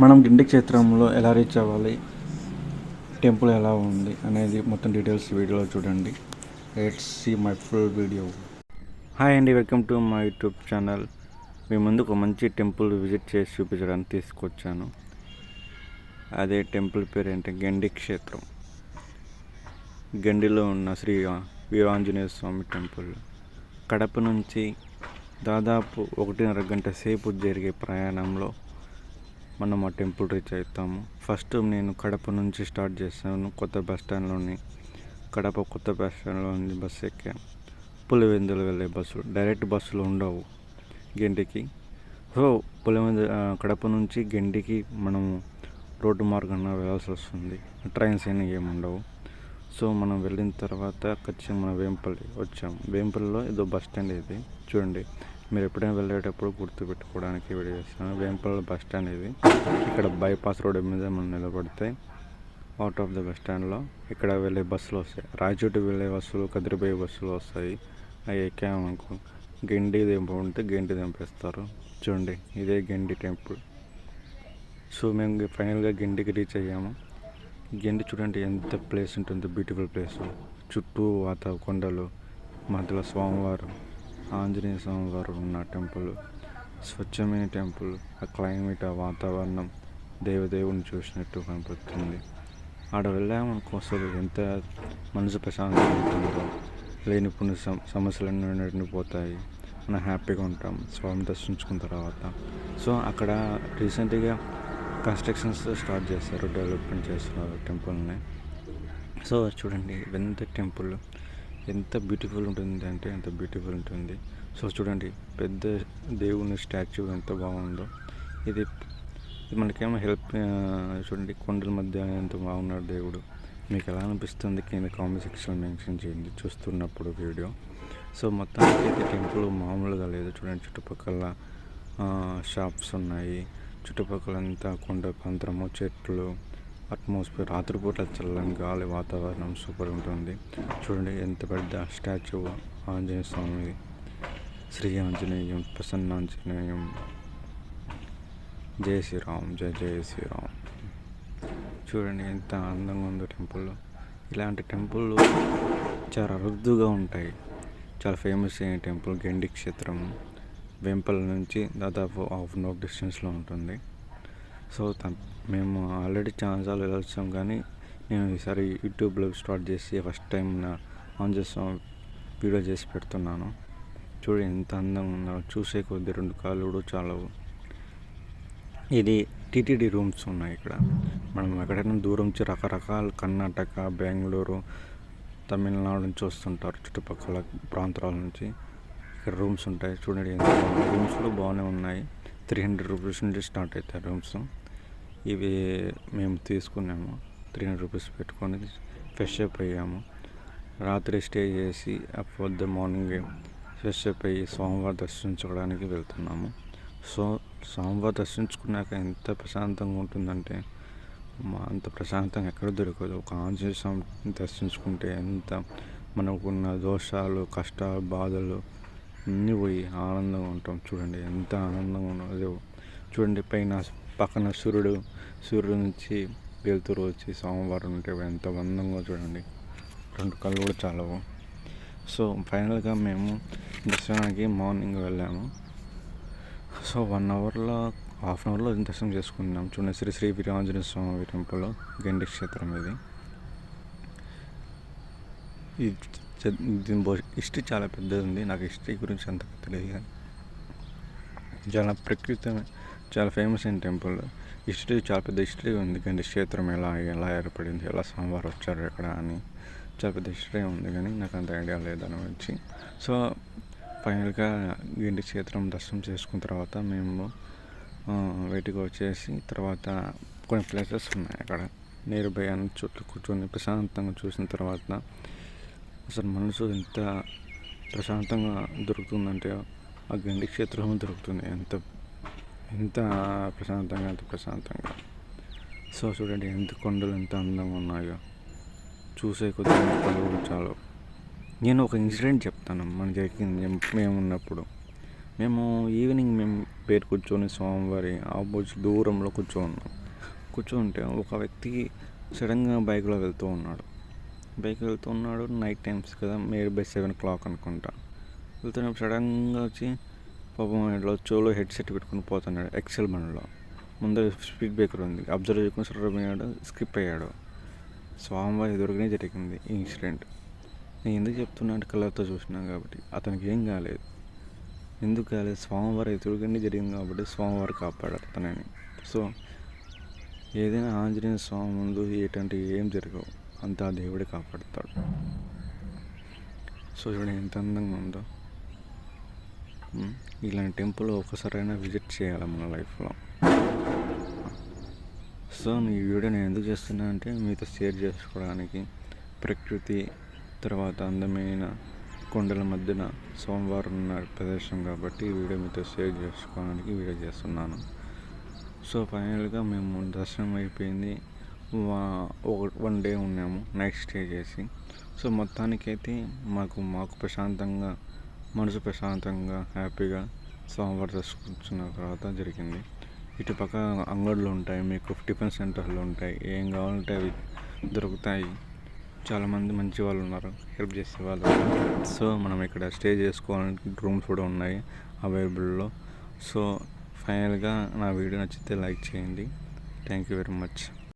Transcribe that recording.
మనం గిండి క్షేత్రంలో ఎలా రీచ్ అవ్వాలి? టెంపుల్ ఎలా ఉంది? అనేది మొత్తం డీటెయిల్స్ వీడియోలో చూడండి. Let's see my full video hi అండి welcome to my YouTube channel మీ ముందు ఒక మంచి టెంపుల్ విజిట్ చేసి చూపించడానికి తీసుకొచ్చాను. అదే టెంపుల్ పేరు ఏంటంటే గండి క్షేత్రం. గండిలో ఉన్న శ్రీ వీరాంజనేయ స్వామి టెంపుల్. కడప నుంచి దాదాపు ఒకటిన్నర గంట సేపు జరిగే ప్రయాణంలో మనం ఆ టెంపుల్ రీచ్ అవుతాము. ఫస్ట్ నేను కడప నుంచి స్టార్ట్ చేశాను కొత్త బస్ స్టాండ్లోని కడప కొత్త బస్ స్టాండ్లో నుంచి బస్సు ఎక్కాను. పులివెందులు వెళ్ళే బస్సులు డైరెక్ట్ బస్సులు ఉండవు గెంటికి. సో పులివెందు కడప నుంచి గెంటికి మనము రోడ్డు మార్గంగా వెళ్ళాల్సి వస్తుంది. ట్రైన్స్ అయినా ఏమి ఉండవు. సో మనం వెళ్ళిన తర్వాత ఖచ్చితంగా మనం వేంపల్లి వచ్చాము. వేంపల్లిలో ఏదో బస్ స్టాండ్ ఇది. చూడండి. మీరు ఎప్పుడైనా వెళ్ళేటప్పుడు గుర్తుపెట్టుకోవడానికి వీడియో చేస్తాను. వేంపల్లి బస్ స్టాండ్ ఇది. ఇక్కడ బైపాస్ రోడ్ మీద మనం నిలబడితే అవుట్ ఆఫ్ ద బస్ స్టాండ్లో ఇక్కడ వెళ్ళే బస్సులు వస్తాయి. రాయచోటి వెళ్ళే బస్సులు కదిరిపోయే బస్సులు వస్తాయి. అవి ఎక్కామనుకో గెండి దింప ఉంటే గెండి దింపేస్తారు చూడండి ఇదే గెండి టెంపుల్. సో మేము ఫైనల్గా గెండికి రీచ్ అయ్యాము. గెండి చూడండి ఎంత ప్లేస్ ఉంటుంది బ్యూటిఫుల్ ప్లేస్. చుట్టూ వాత కొండలు మధ్యలో స్వామివారు. ఆంజనేయ స్వామి వారు ఉన్న టెంపుల్ స్వచ్ఛమైన టెంపుల్ ఆ క్లైమేట్ ఆ వాతావరణం దేవదేవుని చూసినట్టు కనిపిస్తుంది ఆడ వెళ్ళామనుకో అసలు ఎంత మనసు ప్రశాంతంగా ఉంటుందో. లేని సమ సమస్యలన్నీ నిండిపోతాయి. మనం హ్యాపీగా ఉంటాం. స్వామి దర్శించుకున్న తర్వాత. సో అక్కడ రీసెంట్గా కన్స్ట్రక్షన్స్ స్టార్ట్ చేస్తారు డెవలప్మెంట్ చేస్తున్నారు టెంపుల్ని. సో చూడండి వింత టెంపుల్. ఎంత బ్యూటిఫుల్ ఉంటుంది అంటే ఎంత బ్యూటిఫుల్ ఉంటుంది. సో చూడండి పెద్ద దేవుని స్టాచ్యూ ఎంత బాగుందో. ఇది మనకేమో హెల్ప్ చూడండి కొండల మధ్య ఎంత బాగున్నాడు దేవుడు. మీకు ఎలా అనిపిస్తుంది? కింద కామెంట్ సెక్షన్లో మెన్షన్ చేయండి. చూస్తున్నప్పుడు వీడియో సో మొత్తానికి అయితే టెంపుల్ మామూలుగా లేదు. చూడండి చుట్టుపక్కల షాప్స్ ఉన్నాయి. చుట్టుపక్కల అంతా కొండ ప్రాంతము చెట్లు అట్మాస్ఫియర్ రాత్రిపూట చల్లని గాలి వాతావరణం సూపర్ ఉంటుంది. చూడండి ఎంత పెద్ద స్టాచ్యూ ఆంజనేయ స్వామి. శ్రీ ఆంజనేయం ప్రసన్న ఆంజనేయం. జై శ్రీరామ్ జై జయ శ్రీరామ్. చూడండి ఎంత అందంగా ఉందో టెంపుల్ ఇలాంటి టెంపుల్ చాలా అరుదుగా ఉంటాయి. చాలా ఫేమస్ అయిన టెంపుల్ గెండి క్షేత్రం. వెంపల్ నుంచి దాదాపు హాఫ్ అన్ అవర్ డిస్టెన్స్లో ఉంటుంది. సో మేము ఆల్రెడీ చాలాసార్లు వెళ్ళొచ్చాం కానీ నేను ఈసారి యూట్యూబ్లో స్టార్ట్ చేసి ఫస్ట్ టైం నా ఆన్ చేస్తాం వీడియో చేసి పెడుతున్నాను. చూడు ఎంత అందంగా ఉందో. చూసే కొద్ది రెండు కాళ్ళు కూడా చాలా ఇది టీటీడీ రూమ్స్ ఉన్నాయి ఇక్కడ. మనం ఎక్కడైనా దూరం నుంచి రకరకాల కర్ణాటక బెంగళూరు తమిళనాడు నుంచి వస్తుంటారు చుట్టుపక్కల ప్రాంతాల నుంచి. ఇక్కడ రూమ్స్ ఉంటాయి. చూడండి ఎంత రూమ్స్ కూడా బాగానే ఉన్నాయి. త్రీ హండ్రెడ్ రూపీస్ నుంచి స్టార్ట్ అవుతాయి రూమ్స్. ఇవి మేము తీసుకున్నాము. త్రీ హండ్రెడ్ రూపీస్ పెట్టుకొని ఫ్రెష్ అప్ అయ్యాము. రాత్రి స్టే చేసి ఆ ద మార్నింగ్ ఫ్రెష్ అప్ అయ్యి సోమవారం దర్శించుకోవడానికి వెళ్తున్నాము. సో సోమవారం దర్శించుకున్నాక ఎంత ప్రశాంతంగా ఉంటుందంటే మా అంత ప్రశాంతంగా ఎక్కడ దొరకదు. ఒక ఆంజనేయ స్వామి దర్శించుకుంటే ఎంత మనకున్న దోషాలు కష్టాలు బాధలు అన్నీ పోయి ఆనందంగా ఉంటాం. చూడండి ఎంత ఆనందంగా ఉన్నదో చూడండి పైన పక్కన సూర్యుడు సూర్యుడు నుంచి వెలుతురు వచ్చి సోమవారం ఉంటే ఎంత అందంగా చూడండి. రెండు కళ్ళు కూడా చాలవు సో ఫైనల్గా మేము దర్శనానికి మార్నింగ్ వెళ్ళాము. సో వన్ అవర్లో హాఫ్ అన్ అవర్లో దర్శనం చేసుకున్నాం. చూడండి శ్రీ శ్రీ వీరాంజనేయ స్వామి టెంపుల్ గండి క్షేత్రం ఇది. దీని హిస్టరీ చాలా పెద్దది ఉంది. నాకు హిస్టరీ గురించి అంత తెలియదు కానీ చాలా ప్రకృతి చాలా ఫేమస్ అయిన టెంపుల్ హిస్టరీ చాలా పెద్ద హిస్టరీ ఉంది. కానీ క్షేత్రం ఎలా ఎలా ఏర్పడింది ఎలా స్వామివారు వచ్చారు ఎక్కడ అని చాలా పెద్ద హిస్టరీ ఉంది కానీ నాకు అంత ఐడియా లేదని వచ్చి సో ఫైనల్గా గండి క్షేత్రం దర్శనం చేసుకున్న తర్వాత మేము వేటికి వచ్చేసి తర్వాత కొన్ని ప్లేసెస్ ఉన్నాయి అక్కడ. నియర్ బై చుట్టూ కూర్చొని ప్రశాంతంగా చూసిన తర్వాత అసలు మనసు ఎంత ప్రశాంతంగా దొరుకుతుందంటే ఆ గండి క్షేత్రం దొరుకుతుంది. ఎంత ఎంత ప్రశాంతంగా ఎంత ప్రశాంతంగా. సో చూడండి ఎంత కొండలు ఎంత అందంగా ఉన్నాయో. చూసే కొద్ది కళ్ళు చాలు. నేను ఒక ఇన్సిడెంట్ చెప్తాను మన జరిగింది మేము ఉన్నప్పుడు. మేము ఈవినింగ్ మేము పేరు కూర్చొని స్వామివారి ఆపోజిట్ దూరంలో కూర్చోన్నాం. కూర్చుంటే ఒక వ్యక్తి సడన్గా బైక్లో వెళ్తూ ఉన్నాడు. బైక్ వెళ్తూ ఉన్నాడు నైట్ టైమ్స్ కదా మేబీ బై సెవెన్ క్లాక్ అనుకుంటా. వెళ్తున్నప్పుడు సడన్గా వచ్చి పాపం ఇట్లా చెవులో హెడ్సెట్ పెట్టుకుని పోతున్నాడు ఎక్సెల్ బండ్లో ముందర స్పీడ్ బ్రేకర్ ఉంది. అబ్జర్వ్ చేసుకుని సర్ర పోయాడు స్కిప్ అయ్యాడు. స్వామివారి ఎదురుగానే జరిగింది ఈ ఇన్సిడెంట్. నేను ఎందుకు చెప్తున్నా అంటే కళ్ళతో చూసినాను కాబట్టి అతనికి ఏం కాలేదు. ఎందుకు కాలేదు? స్వామివారి ఎదురుగానే జరిగింది కాబట్టి స్వామివారు కాపాడారు తనని సో ఏదైనా ఆంజనేయ స్వామి ముందు ఎటువంటి ఏం జరగవు. అంతా దేవుడే కాపాడుతాడు. సో చూడండి ఎంత అందంగా ఉందో. ఇలాంటి టెంపుల్ ఒకసారైనా విజిట్ చేయాలి మన లైఫ్లో? సో ఈ వీడియో నేను ఎందుకు చేస్తున్నా అంటే మీతో షేర్ చేసుకోవడానికి ప్రకృతి తర్వాత అందమైన కొండల మధ్యన సోమవారం ఉన్న ప్రదేశం కాబట్టి ఈ వీడియో మీతో షేర్ చేసుకోవడానికి వీడియో చేస్తున్నాను. సో ఫైనల్గా మేము దర్శనం అయిపోయింది. ఒక వన్ డే ఉన్నాము నైట్ స్టే చేసి. సో మొత్తానికైతే మాకు మాకు ప్రశాంతంగా మనసు ప్రశాంతంగా హ్యాపీగా సోమవారం దర్శించుకున్న తర్వాత జరిగింది. ఇటు పక్క అంగళ్ళు ఉంటాయి మీకు టిఫిన్ సెంటర్లు ఉంటాయి ఏం కావాలంటే అవి దొరుకుతాయి. చాలామంది మంచి వాళ్ళు ఉన్నారు హెల్ప్ చేసే వాళ్ళు సో మనం ఇక్కడ స్టే చేసుకోవాలంటే రూమ్స్ కూడా ఉన్నాయి అవైలబుల్లో. సో ఫైనల్గా నా వీడియో నచ్చితే లైక్ చేయండి. Thank you very much.